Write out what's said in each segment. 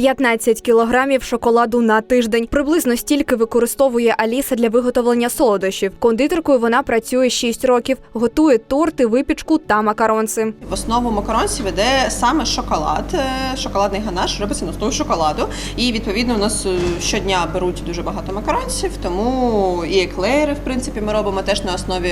15 кілограмів шоколаду на тиждень. Приблизно стільки використовує Аліса для виготовлення солодощів. Кондитеркою вона працює 6 років, готує торти, випічку та макаронси. В основу макаронців іде саме шоколад. Е, Шоколадний ганаш робиться на основі шоколаду. І відповідно у нас е, щодня беруть дуже багато макаронців, тому і еклери, в принципі, ми робимо теж на основі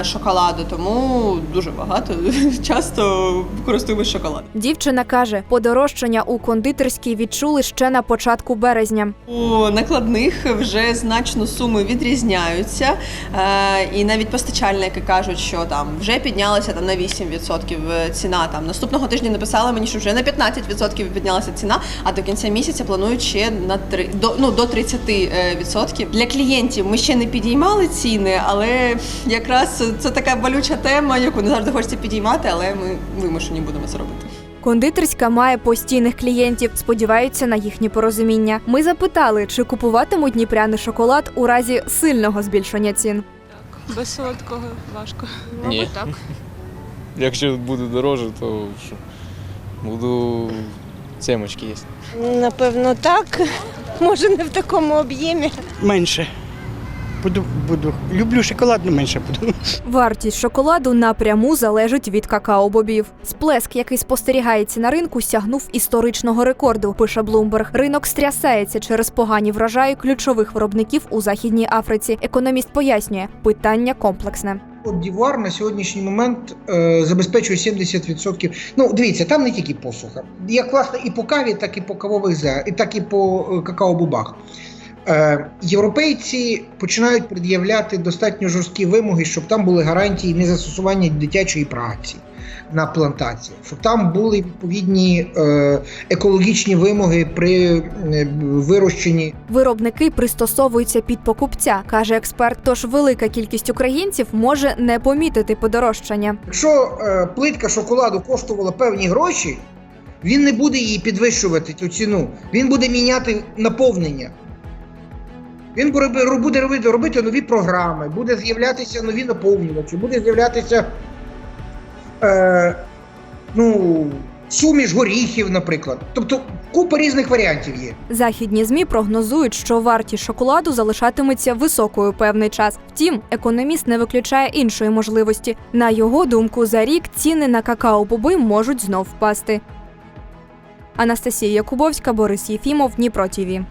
е, шоколаду, тому дуже багато часто користуємось шоколадом. Дівчина каже, подорожчання у кондитерській відчули ще на початку березня. У накладних вже значно суми відрізняються, е, і навіть постачальники кажуть, що там вже піднялася там на 8% ціна. Там наступного тижня написали мені, що вже на 15% піднялася ціна, а до кінця місяця планують ще на 3, до, ну, до 30%. Для клієнтів ми ще не підіймали ціни, але якраз це така болюча тема, яку не завжди хочеться підіймати, але ми вимушені будемо це робити. Кондитерська має постійних клієнтів, сподіваються на їхнє порозуміння. Ми запитали, чи купуватимуть дніпряний шоколад у разі сильного збільшення цін. Так, Без солодкого важко. Ні. Мабуть, так. Якщо буде дороже, то що? Буду семочки їсти. Напевно, так. Може, не в такому об'ємі. менше. Буду, буду. Люблю шоколад, але менше буду. Вартість шоколаду напряму залежить від какао-бобів. Сплеск, який спостерігається на ринку, сягнув історичного рекорду. Пише Блумберг. Ринок стрясається через погані врожаї ключових виробників у західній Африці. Економіст пояснює, питання комплексне. Дівуар на сьогоднішній момент е, забезпечує 70%. Ну, дивіться, там не тільки посуха. Як власне і по каві, так і по кавових зернах, і так і по е, какао-бубах. Е, європейці починають пред'являти достатньо жорсткі вимоги, щоб там були гарантії незастосування дитячої праці на плантаціях, щоб там були відповідні е, екологічні вимоги при е, вирощенні Виробники пристосовуються під покупця, каже експерт. Тож велика кількість українців може не помітити подорожчання. Якщо е, плитка шоколаду коштувала певні гроші, він не буде її підвищувати цю ціну. Він буде міняти наповнення. Він буде робити, робити нові програми, буде з'являтися нові наповнювачі, буде з'являтися е, ну, суміш горіхів, наприклад. Тобто купа різних варіантів є. Західні змі прогнозують, що вартість шоколаду залишатиметься високою певний час. Втім, економіст не виключає іншої можливості. На його думку, за рік ціни на какао-боби можуть знов впасти. Анастасія Якубовська, Борис Єфімов, Дніпро ТІВІ.